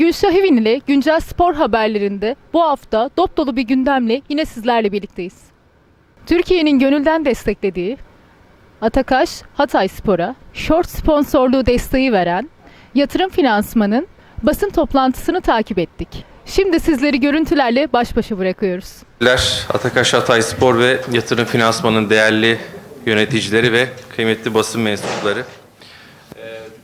Gülşah Evin ile güncel spor haberlerinde bu hafta dop dolu bir gündemle yine sizlerle birlikteyiz. Türkiye'nin gönülden desteklediği Atakaş Hatay Spor'a short sponsorluğu desteği veren yatırım finansmanın basın toplantısını takip ettik. Şimdi sizleri görüntülerle baş başa bırakıyoruz. Atakaş Hatay Spor ve Yatırım Finansman'ın değerli yöneticileri ve kıymetli basın mensupları.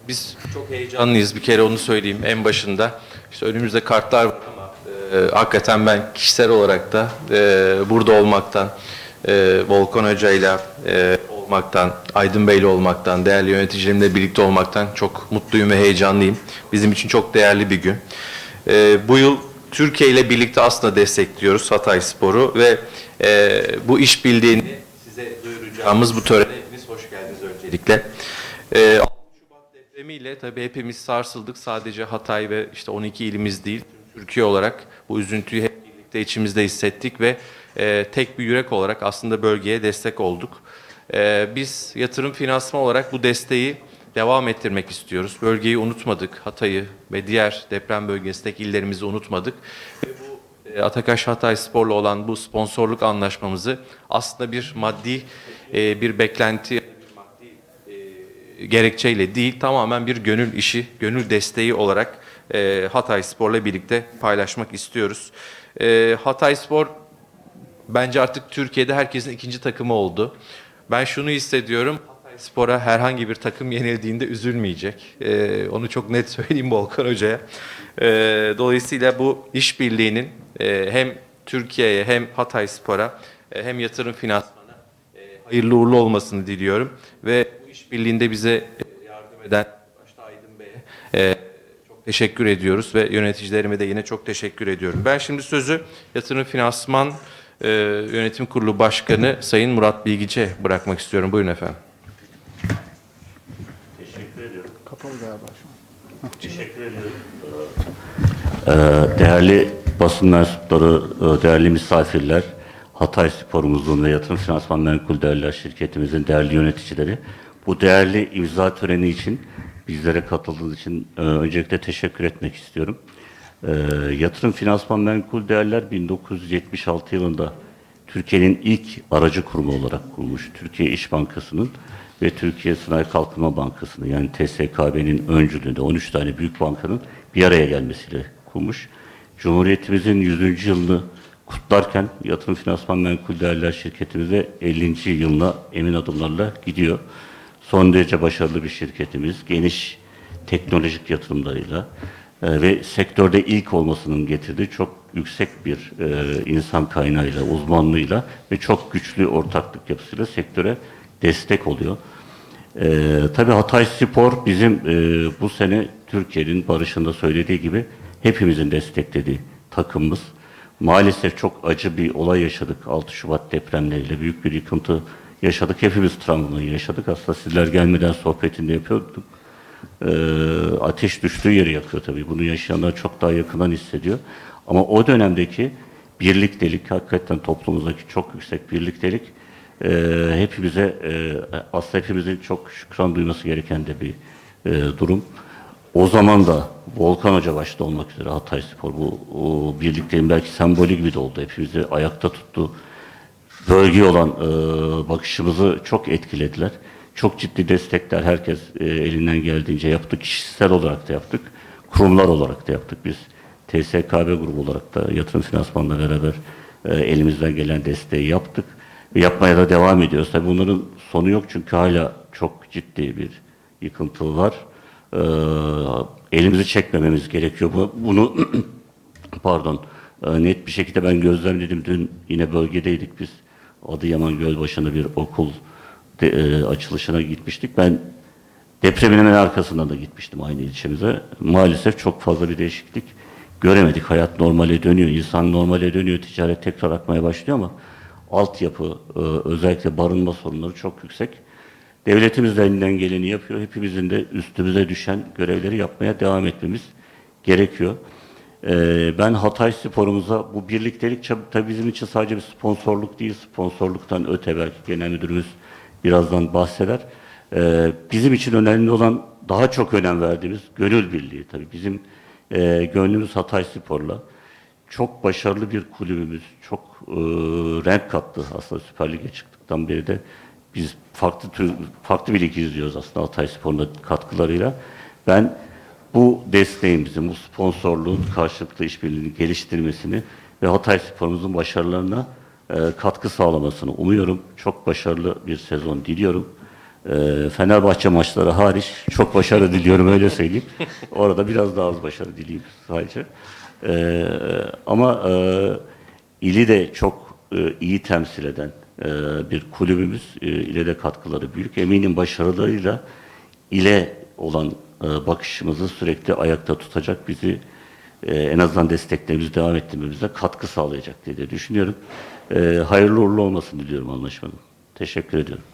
Biz çok heyecanlıyız bir kere onu söyleyeyim en başında. İşte önümüzde kartlar var ama e, hakikaten ben kişisel olarak da e, burada olmaktan, e, Volkan Hoca'yla e, olmaktan, Aydın Bey'le olmaktan, değerli yöneticilerimle birlikte olmaktan çok mutluyum ve heyecanlıyım. Bizim için çok değerli bir gün. E, bu yıl Türkiye ile birlikte aslında destekliyoruz Hatay Spor'u ve e, bu işbirliğini size duyuracağımız bu törene hepiniz hoş geldiniz öncelikle. E, 6 Şubat depremiyle tabii hepimiz sarsıldık. Sadece Hatay ve işte 12 ilimiz değil, Türkiye olarak bu üzüntüyü hep birlikte içimizde hissettik ve e, tek bir yürek olarak aslında bölgeye destek olduk. E, biz yatırım finansman olarak bu desteği devam ettirmek istiyoruz. Bölgeyi unutmadık, Hatay'ı ve diğer deprem bölgesindeki illerimizi unutmadık. Ve bu e, Atakaş Hatay Spor'la olan bu sponsorluk anlaşmamızı aslında bir maddi e, bir beklenti, gerekçeyle değil, tamamen bir gönül işi, gönül desteği olarak e, Hatay Spor'la birlikte paylaşmak istiyoruz. E, Hatay Spor bence artık Türkiye'de herkesin ikinci takımı oldu. Ben şunu hissediyorum. Hatay Spor'a herhangi bir takım yenildiğinde üzülmeyecek. Ee, onu çok net söyleyeyim Volkan Hoca'ya. Ee, dolayısıyla bu işbirliğinin e, hem Türkiye'ye hem Hatay Spor'a e, hem yatırım finansmana e, hayırlı uğurlu olmasını diliyorum. Ve işbirliğinde bize e, yardım eden başta Aydın Bey'e e, çok teşekkür ediyoruz ve yöneticilerime de yine çok teşekkür ediyorum. Ben şimdi sözü Yatırım Finansman e, Yönetim Kurulu Başkanı Sayın Murat Bilgiç'e bırakmak istiyorum. Buyurun efendim. Teşekkür ediyorum. Kapalı galiba şu an. Teşekkür ediyorum. Ee, değerli basın mensupları, değerli misafirler, Hatay Sporumuzun ve Yatırım Finansman Menkul Değerler Şirketimizin değerli yöneticileri, bu değerli imza töreni için bizlere katıldığınız için e, öncelikle teşekkür etmek istiyorum. Ee, Yatırım Finansman Menkul Değerler 1976 yılında Türkiye'nin ilk aracı kurumu olarak kurulmuş Türkiye İş Bankası'nın ve Türkiye Sanayi Kalkınma Bankası'nın yani TSKB'nin öncülüğünde 13 tane büyük bankanın bir araya gelmesiyle kurmuş. Cumhuriyetimizin 100. yılını kutlarken Yatırım Finansman Menkul Değerler şirketimize 50. yılına emin adımlarla gidiyor. Son derece başarılı bir şirketimiz. Geniş teknolojik yatırımlarıyla e, ve sektörde ilk olmasının getirdiği çok yüksek bir e, insan kaynağıyla, uzmanlığıyla ve çok güçlü ortaklık yapısıyla sektöre destek oluyor. E, tabii Hatay Spor bizim e, bu sene Türkiye'nin barışında söylediği gibi hepimizin desteklediği takımımız. Maalesef çok acı bir olay yaşadık 6 Şubat depremleriyle büyük bir yıkıntı yaşadık. Hepimiz travmayı yaşadık. Aslında sizler gelmeden sohbetini yapıyorduk. Ee, ateş düştüğü yeri yakıyor tabii. Bunu yaşayanlar çok daha yakından hissediyor. Ama o dönemdeki birliktelik, hakikaten toplumumuzdaki çok yüksek birliktelik e, hepimize, e, aslında hepimizin çok şükran duyması gereken de bir e, durum. O zaman da Volkan Hoca başta olmak üzere Hatay Spor bu o birlikteliğin belki sembolü gibi de oldu. Hepimizi ayakta tuttu bölgeye olan e, bakışımızı çok etkilediler. Çok ciddi destekler herkes e, elinden geldiğince yaptı. Kişisel olarak da yaptık. Kurumlar olarak da yaptık. Biz TSKB grubu olarak da yatırım finansmanla beraber e, elimizden gelen desteği yaptık. Yapmaya da devam ediyoruz. Tabii bunların sonu yok çünkü hala çok ciddi bir yıkıntı var. E, elimizi çekmememiz gerekiyor. Bu- Bunu pardon e, net bir şekilde ben gözlemledim. Dün yine bölgedeydik biz. Adıyaman Gölbaşı'nda bir okul de, e, açılışına gitmiştik. Ben depremin hemen arkasından da gitmiştim aynı ilçemize. Maalesef çok fazla bir değişiklik göremedik. Hayat normale dönüyor, insan normale dönüyor, ticaret tekrar akmaya başlıyor ama altyapı, e, özellikle barınma sorunları çok yüksek. Devletimiz de elinden geleni yapıyor. Hepimizin de üstümüze düşen görevleri yapmaya devam etmemiz gerekiyor. Ee, ben Hatay sporumuza bu birliktelik tabii bizim için sadece bir sponsorluk değil, sponsorluktan öte belki genel müdürümüz birazdan bahseder. Ee, bizim için önemli olan daha çok önem verdiğimiz gönül birliği tabii bizim E, gönlümüz Hatay Spor'la. Çok başarılı bir kulübümüz. Çok e, renk kattı aslında Süper Lig'e çıktıktan beri de. Biz farklı tür, farklı bir lig izliyoruz aslında Hatay Spor'un katkılarıyla. Ben bu desteğimizin, bu sponsorluğun karşılıklı işbirliğini geliştirmesini ve Hatay Spor'umuzun başarılarına e, katkı sağlamasını umuyorum. Çok başarılı bir sezon diliyorum. E, Fenerbahçe maçları hariç çok başarı diliyorum öyle söyleyeyim. Orada biraz daha az başarı dileyim sadece. E, ama e, ili de çok e, iyi temsil eden e, bir kulübümüz. E, ile de katkıları büyük. Eminim başarılarıyla ile olan e, bakışımızı sürekli ayakta tutacak bizi e, en azından desteklerimizi devam ettirmemize katkı sağlayacak diye düşünüyorum. E, hayırlı uğurlu olmasını diliyorum anlaşmanın. Teşekkür ediyorum.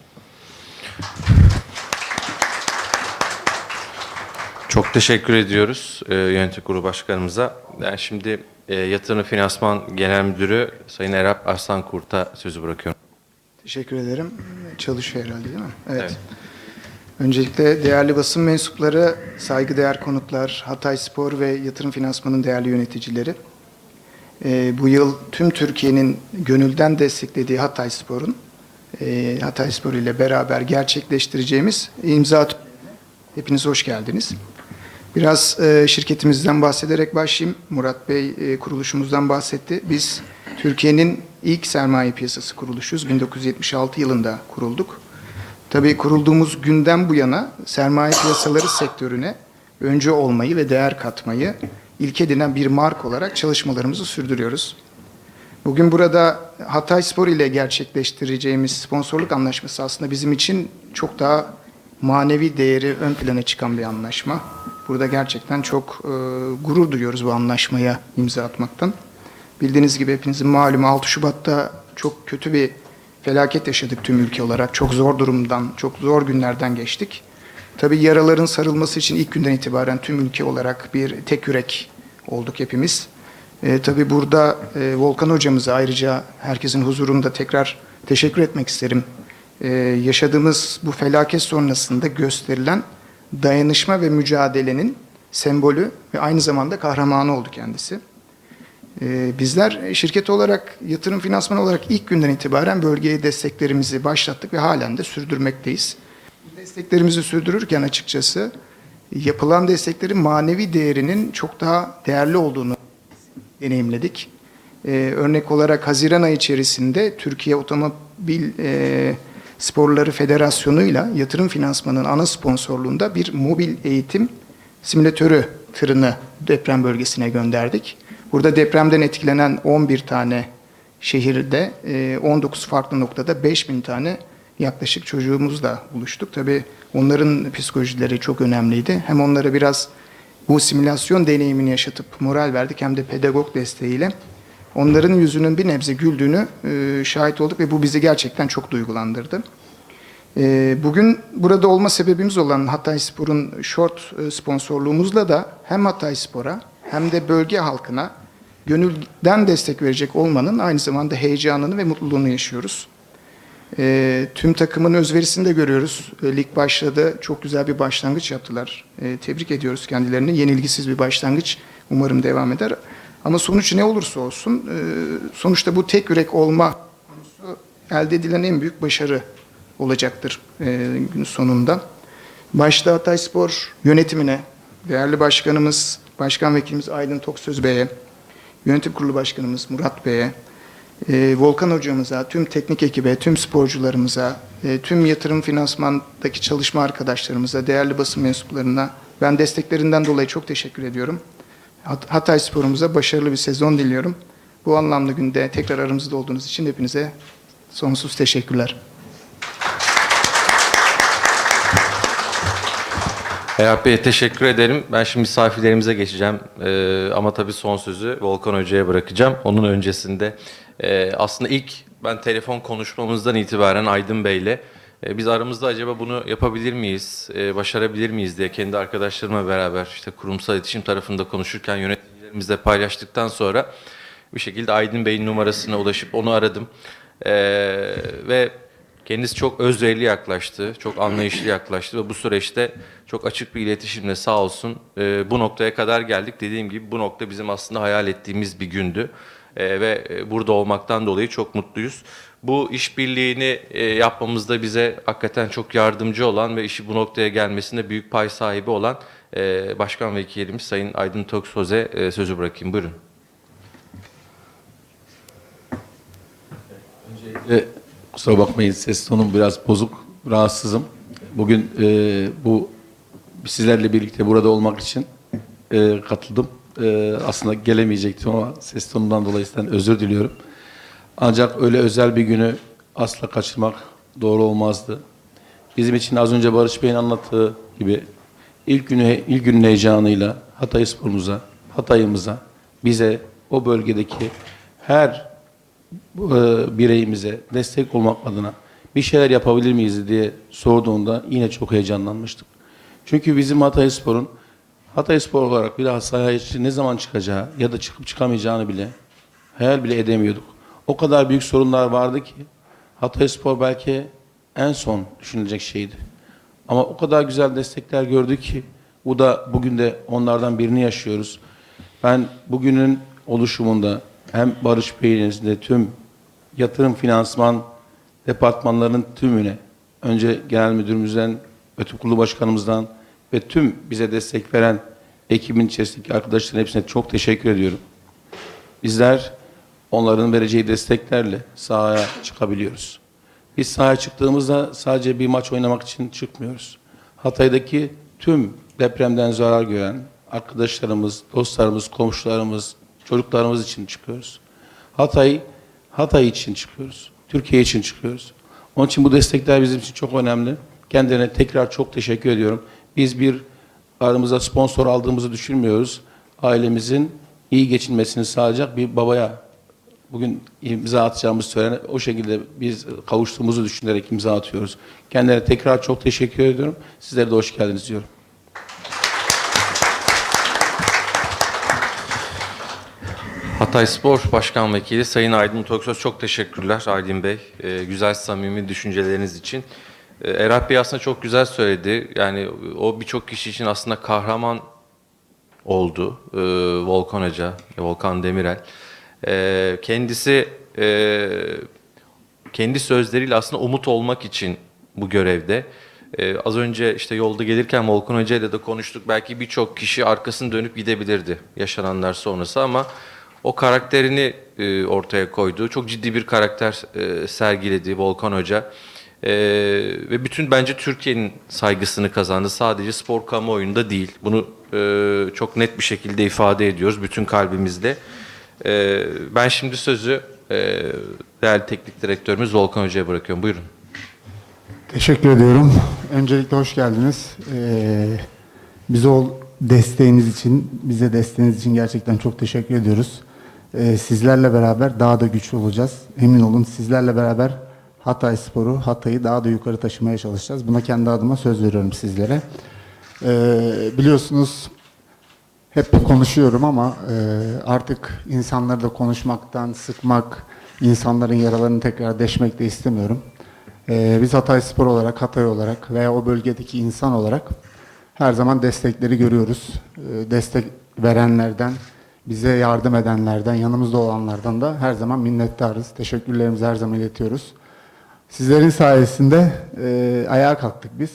Çok teşekkür ediyoruz e, yönetim kurulu başkanımıza. Ben şimdi e, Yatırım Finansman Genel Müdürü Sayın Erap Arslankurt'a sözü bırakıyorum. Teşekkür ederim. Çalışıyor herhalde değil mi? Evet. Evet. Öncelikle değerli basın mensupları, saygıdeğer konuklar, Hatay Spor ve Yatırım Finansman'ın değerli yöneticileri. Ee, bu yıl tüm Türkiye'nin gönülden desteklediği Hatay Spor'un e, Hatay Spor ile beraber gerçekleştireceğimiz imza hepiniz hoş geldiniz. Biraz e, şirketimizden bahsederek başlayayım. Murat Bey e, kuruluşumuzdan bahsetti. Biz Türkiye'nin ilk sermaye piyasası kuruluşuyuz. 1976 yılında kurulduk. Tabii kurulduğumuz günden bu yana sermaye piyasaları sektörüne öncü olmayı ve değer katmayı ilk edinen bir mark olarak çalışmalarımızı sürdürüyoruz. Bugün burada Hatay Spor ile gerçekleştireceğimiz sponsorluk anlaşması aslında bizim için çok daha manevi değeri ön plana çıkan bir anlaşma. Burada gerçekten çok e, gurur duyuyoruz bu anlaşmaya imza atmaktan. Bildiğiniz gibi hepinizin malumu 6 Şubat'ta çok kötü bir felaket yaşadık tüm ülke olarak. Çok zor durumdan, çok zor günlerden geçtik. Tabii yaraların sarılması için ilk günden itibaren tüm ülke olarak bir tek yürek olduk hepimiz. E, tabii burada e, Volkan hocamıza ayrıca herkesin huzurunda tekrar teşekkür etmek isterim. E, yaşadığımız bu felaket sonrasında gösterilen dayanışma ve mücadelenin sembolü ve aynı zamanda kahramanı oldu kendisi. Ee, Bizler şirket olarak, yatırım finansman olarak ilk günden itibaren bölgeye desteklerimizi başlattık ve halen de sürdürmekteyiz. Desteklerimizi sürdürürken açıkçası yapılan desteklerin manevi değerinin çok daha değerli olduğunu deneyimledik. Ee, örnek olarak Haziran ayı içerisinde Türkiye Otomobil e, Sporları Federasyonu'yla yatırım finansmanının ana sponsorluğunda bir mobil eğitim simülatörü tırını deprem bölgesine gönderdik. Burada depremden etkilenen 11 tane şehirde e, 19 farklı noktada 5000 tane yaklaşık çocuğumuzla buluştuk. Tabii onların psikolojileri çok önemliydi. Hem onlara biraz bu simülasyon deneyimini yaşatıp moral verdik hem de pedagog desteğiyle onların yüzünün bir nebze güldüğünü e, şahit olduk ve bu bizi gerçekten çok duygulandırdı. E, bugün burada olma sebebimiz olan Hatay Spor'un short e, sponsorluğumuzla da hem Hatay Spor'a hem de bölge halkına gönülden destek verecek olmanın aynı zamanda heyecanını ve mutluluğunu yaşıyoruz. E, tüm takımın özverisini de görüyoruz. E, lig başladı. Çok güzel bir başlangıç yaptılar. E, tebrik ediyoruz kendilerini. Yenilgisiz bir başlangıç. Umarım devam eder. Ama sonuç ne olursa olsun e, sonuçta bu tek yürek olma konusu elde edilen en büyük başarı olacaktır e, gün sonunda. Başta Hatay Spor yönetimine, değerli başkanımız, başkan vekilimiz Aydın Toksöz Bey'e, yönetim kurulu başkanımız Murat Bey'e, e, Volkan hocamıza, tüm teknik ekibe, tüm sporcularımıza, e, tüm yatırım finansmandaki çalışma arkadaşlarımıza, değerli basın mensuplarına ben desteklerinden dolayı çok teşekkür ediyorum. Hat- Hatay sporumuza başarılı bir sezon diliyorum. Bu anlamda günde tekrar aramızda olduğunuz için hepinize sonsuz teşekkürler. Erap Bey'e teşekkür ederim. Ben şimdi misafirlerimize geçeceğim. Ee, ama tabii son sözü Volkan Hoca'ya bırakacağım. Onun öncesinde e, aslında ilk ben telefon konuşmamızdan itibaren Aydın Bey'le e, biz aramızda acaba bunu yapabilir miyiz, e, başarabilir miyiz diye kendi arkadaşlarımla beraber işte kurumsal iletişim tarafında konuşurken yöneticilerimizle paylaştıktan sonra bir şekilde Aydın Bey'in numarasına ulaşıp onu aradım. E, ve Kendisi çok özverili yaklaştı, çok anlayışlı yaklaştı ve bu süreçte çok açık bir iletişimle sağ olsun e, bu noktaya kadar geldik. Dediğim gibi bu nokta bizim aslında hayal ettiğimiz bir gündü E, ve e, burada olmaktan dolayı çok mutluyuz. Bu işbirliğini e, yapmamızda bize hakikaten çok yardımcı olan ve işi bu noktaya gelmesinde büyük pay sahibi olan e, Başkan Vekilimiz Sayın Aydın Toksöz'e e, sözü bırakayım. Buyurun. E, kusura bakmayın ses tonum biraz bozuk, rahatsızım. Bugün e, bu sizlerle birlikte burada olmak için e, katıldım. E, aslında gelemeyecektim ama ses tonundan dolayı sizden özür diliyorum. Ancak öyle özel bir günü asla kaçırmak doğru olmazdı. Bizim için az önce Barış Bey'in anlattığı gibi ilk günü ilk günün heyecanıyla Hatay sporumuza, Hatay'ımıza, bize o bölgedeki her e, bireyimize destek olmak adına bir şeyler yapabilir miyiz diye sorduğunda yine çok heyecanlanmıştık. Çünkü bizim Hatayspor'un Hatayspor olarak bir daha sahaya ne zaman çıkacağı ya da çıkıp çıkamayacağını bile hayal bile edemiyorduk. O kadar büyük sorunlar vardı ki Hatayspor belki en son düşünülecek şeydi. Ama o kadar güzel destekler gördük ki bu da bugün de onlardan birini yaşıyoruz. Ben bugünün oluşumunda hem Barış Bey'in de tüm yatırım finansman departmanlarının tümüne önce genel müdürümüzden, ötü kurulu başkanımızdan ve tüm bize destek veren ekibin içerisindeki arkadaşların hepsine çok teşekkür ediyorum. Bizler onların vereceği desteklerle sahaya çıkabiliyoruz. Biz sahaya çıktığımızda sadece bir maç oynamak için çıkmıyoruz. Hatay'daki tüm depremden zarar gören arkadaşlarımız, dostlarımız, komşularımız, çocuklarımız için çıkıyoruz. Hatay, Hatay için çıkıyoruz. Türkiye için çıkıyoruz. Onun için bu destekler bizim için çok önemli. Kendilerine tekrar çok teşekkür ediyorum. Biz bir aramıza sponsor aldığımızı düşünmüyoruz. Ailemizin iyi geçinmesini sağlayacak bir babaya bugün imza atacağımız söylenen o şekilde biz kavuştuğumuzu düşünerek imza atıyoruz. Kendilerine tekrar çok teşekkür ediyorum. Sizlere de hoş geldiniz diyorum. Hatay Spor Başkan Vekili Sayın Aydın Toksöz çok teşekkürler Aydın Bey. Ee, güzel samimi düşünceleriniz için. Ee, Erhat Bey aslında çok güzel söyledi. Yani o birçok kişi için aslında kahraman oldu. Ee, Volkan Hoca, Volkan Demirel. Ee, kendisi e, kendi sözleriyle aslında umut olmak için bu görevde. Ee, az önce işte yolda gelirken Volkan Hoca ile de konuştuk. Belki birçok kişi arkasını dönüp gidebilirdi yaşananlar sonrası ama o karakterini e, ortaya koydu. Çok ciddi bir karakter e, sergiledi Volkan Hoca. E, ve bütün bence Türkiye'nin saygısını kazandı. Sadece spor kamuoyunda değil. Bunu e, çok net bir şekilde ifade ediyoruz bütün kalbimizle. E, ben şimdi sözü e, değerli teknik direktörümüz Volkan Hoca'ya bırakıyorum. Buyurun. Teşekkür ediyorum. Öncelikle hoş geldiniz. Ee, bize ol desteğiniz için, bize desteğiniz için gerçekten çok teşekkür ediyoruz. Ee, sizlerle beraber daha da güçlü olacağız. Emin olun sizlerle beraber Hatay Sporu, Hatay'ı daha da yukarı taşımaya çalışacağız. Buna kendi adıma söz veriyorum sizlere. Ee, biliyorsunuz hep konuşuyorum ama e, artık insanları da konuşmaktan sıkmak, insanların yaralarını tekrar deşmek de istemiyorum. E, biz Hatay Spor olarak, Hatay olarak veya o bölgedeki insan olarak her zaman destekleri görüyoruz. E, destek verenlerden, bize yardım edenlerden, yanımızda olanlardan da her zaman minnettarız. Teşekkürlerimizi her zaman iletiyoruz. Sizlerin sayesinde e, ayağa kalktık biz.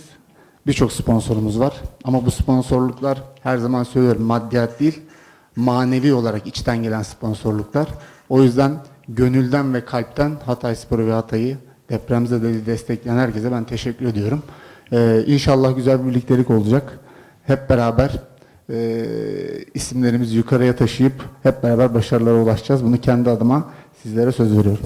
Birçok sponsorumuz var. Ama bu sponsorluklar her zaman söylüyorum maddiyat değil, manevi olarak içten gelen sponsorluklar. O yüzden gönülden ve kalpten Hatay Sporu ve Hatay'ı depremzedeli destekleyen herkese ben teşekkür ediyorum. Ee, inşallah güzel bir birliktelik olacak. Hep beraber e, isimlerimizi yukarıya taşıyıp hep beraber başarılara ulaşacağız. Bunu kendi adıma sizlere söz veriyorum.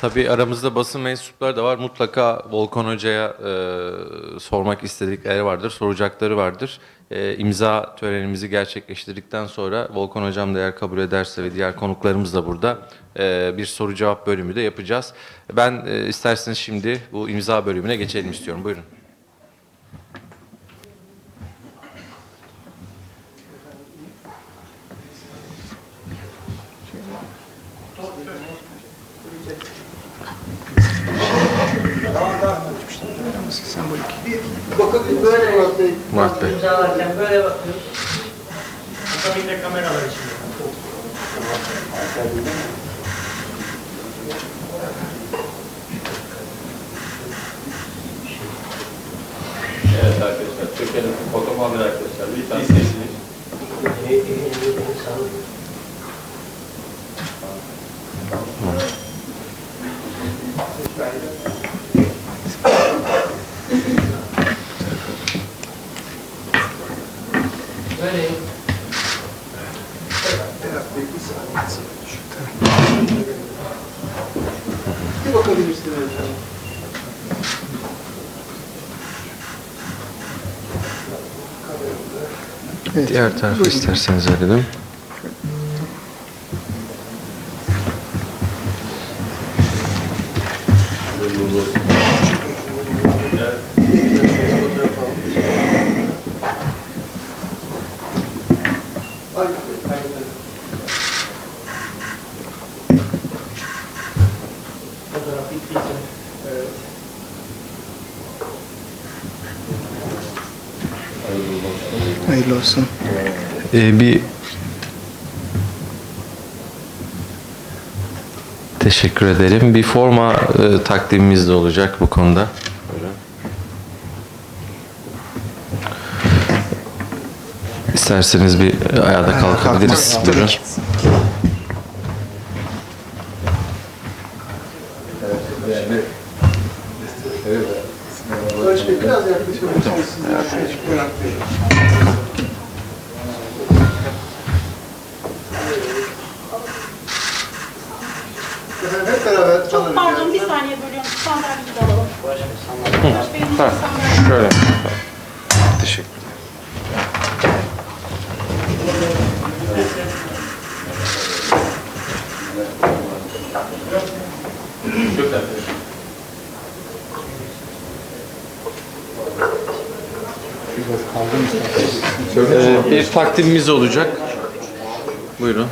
Tabii aramızda basın mensupları da var. Mutlaka Volkan Hoca'ya e, sormak istedikleri vardır, soracakları vardır. E, imza törenimizi gerçekleştirdikten sonra Volkan Hocam da eğer kabul ederse ve diğer konuklarımız da burada e, bir soru cevap bölümü de yapacağız. Ben e, isterseniz şimdi bu imza bölümüne geçelim istiyorum. Buyurun. Sembolik. Murat Bey. İmzalarken böyle bakıyoruz. Tabii de kameralar içinde. Evet arkadaşlar. Türkiye'nin foto muhabiri arkadaşlar. Lütfen Diğer tarafı isterseniz Hayırlı olsun. Ee, bir Teşekkür ederim. Bir forma e, takdimimiz de olacak bu konuda. Buyurun. İsterseniz bir ayağa da kalkabiliriz. Kalkmak, tabii Buyurun. ki. Çok pardon bir saniye bölüyorum. Sandalyeyi de alalım. Ha, sandalyeyi. şöyle. Ee, bir takdimimiz olacak. Buyurun.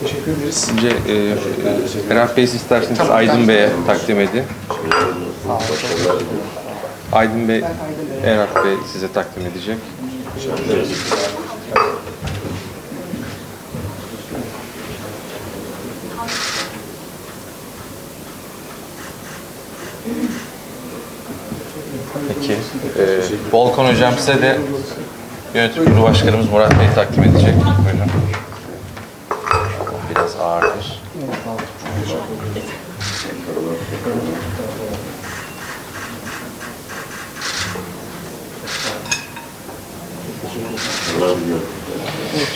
Teşekkür ederiz. Önce e, e, Ferhat Bey isterseniz Aydın Bey'e takdim edin. Aydın Bey, Erhat Bey size takdim edecek. Peki. E, Volkan Hocam size de Yönetim Kurulu Başkanımız Murat Bey takdim edecek. Buyurun. Biraz ağırdır.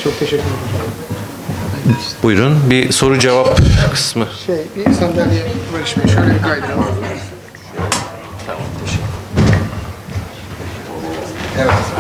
Çok teşekkür ederim. Buyurun bir soru cevap kısmı. Şey, bir sandalye Barış Bey şöyle bir kaydıralım. Evet.